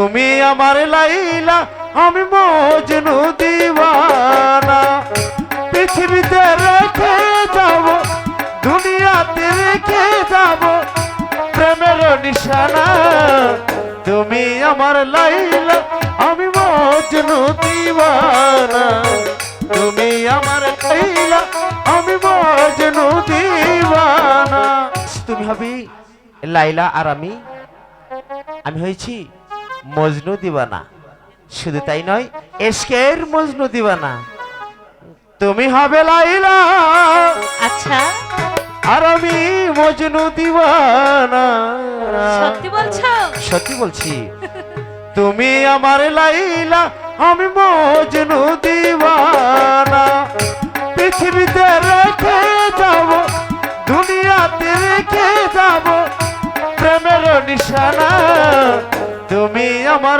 তুমি আমার লাইলা, আমি মজনু দিওয়ানা। পৃথিবীতে রেখে যাব, দুনিয়াতে রেখে যাব, প্রেমের নিশানা। তুমি আমার লাইলা, আমি মজনু দিওয়ানা। তুমি আমার লাইলা, আমি মজনু দিওয়ানা। তুমি হবে লাইলা আর আমি আমি হয়েছি মজনু দিবানা। শুধু তাই নয় এসকের মজনু দিবানা। তুমি হবে লাইলা। আচ্ছা। আর আমি মজনু দিবানা। সত্যি বলছো? সত্যি বলছি। তুমি আমার লাইলা আমি মজনু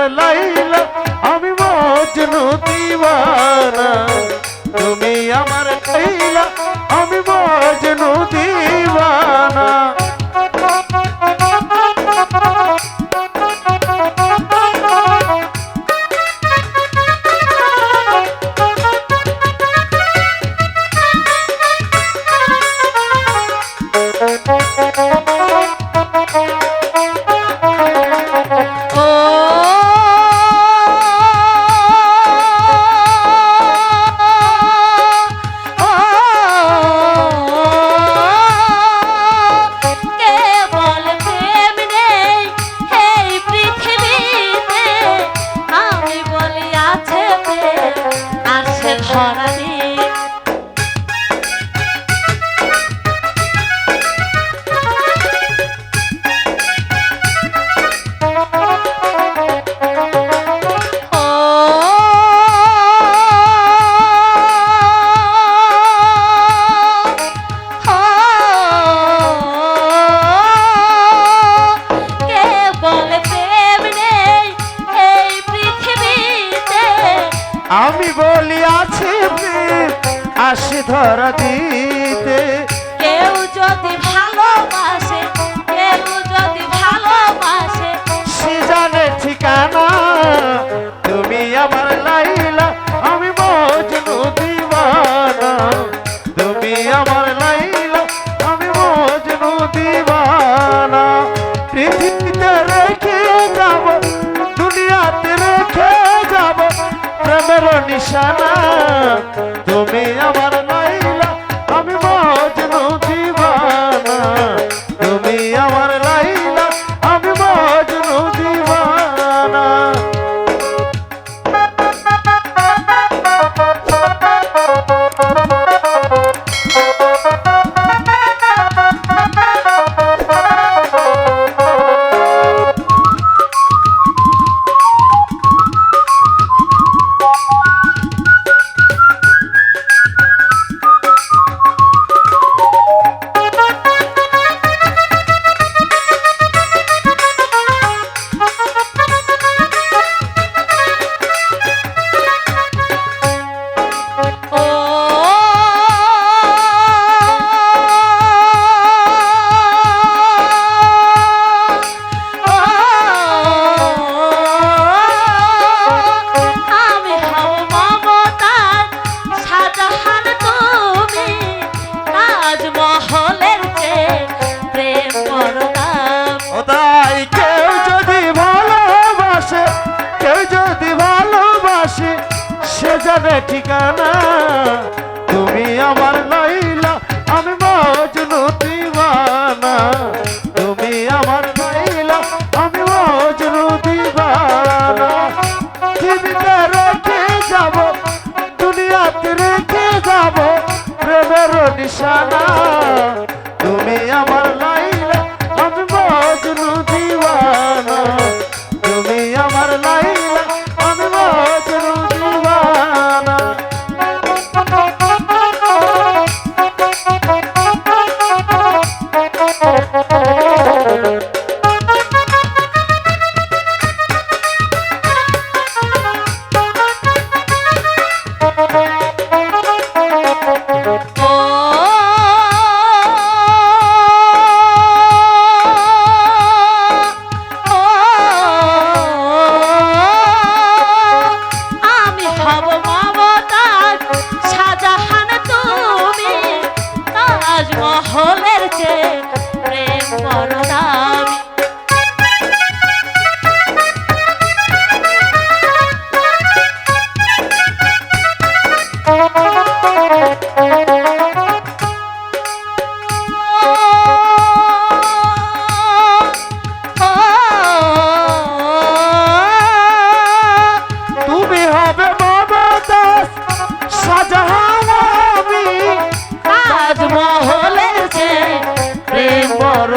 লাইলা আমি মজনু দিবানা তুমি আমার লাইলা আমি মজনু দিবানা আমি বলি আছে আসি ধরা দিতে। কেউ যদি ভালোবাসে কেউ যদি ভালোবাসে সে জানে ঠিকানা। তুমি আমার লাইলা আমি মজনু দিবানা তুমি আমার নিশানা জানে ঠিকানা? তুমি আমার লাইলা, আমি মজনু দিবানা তুমি আমার লাইলা, আমি মজনু দিবানা জীবিতে রেখে যাব, দুনিয়াতে রেখে যাব প্রেমের নিশানা। thank you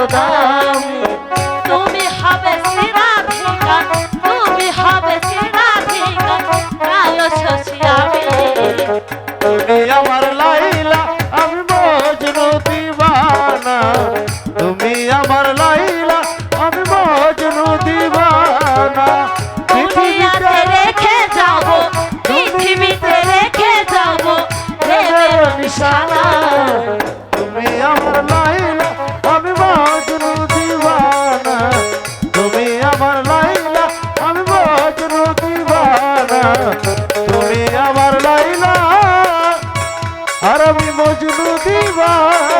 দাও আমার